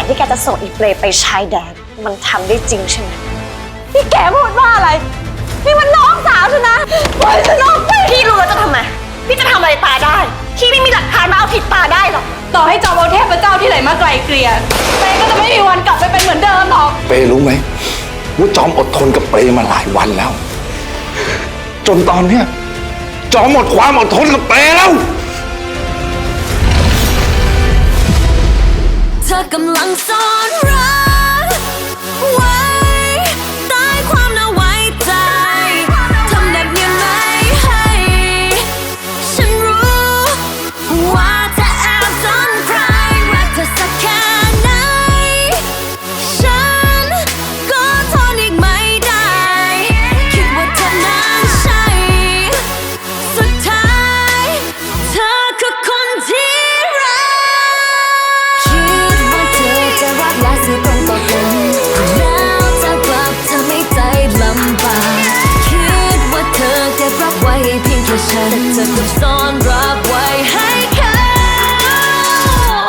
นที่แกจะส่งอีเปรย์ไปชายแดนมันทำได้จริงใช่ไหมนี่แกพูดว่าอะไร นี่มันน้องสาวฉันนะปล่อยฉันออกไปพี่รู้แล้วจะทำไมพี่จะทำอะไรตาได้ พี่ไม่มีหลักฐานมาเอาผิดตาได้หรอก ต่อให้จอมเอาเทพเจ้าที่ไหนมาไกลเกลี่ยเปย์ก็จะไม่มีวันกลับไปเป็นเหมือนเดิมหรอก เปรู้ไหมว่าจอมอดทนกับเปรมาหลายวันแล้ว จนตอนเนี้ยจอมหมดความอดทนกับเปรแล้ว ธอกำลังซ่อนรัก คิดว่า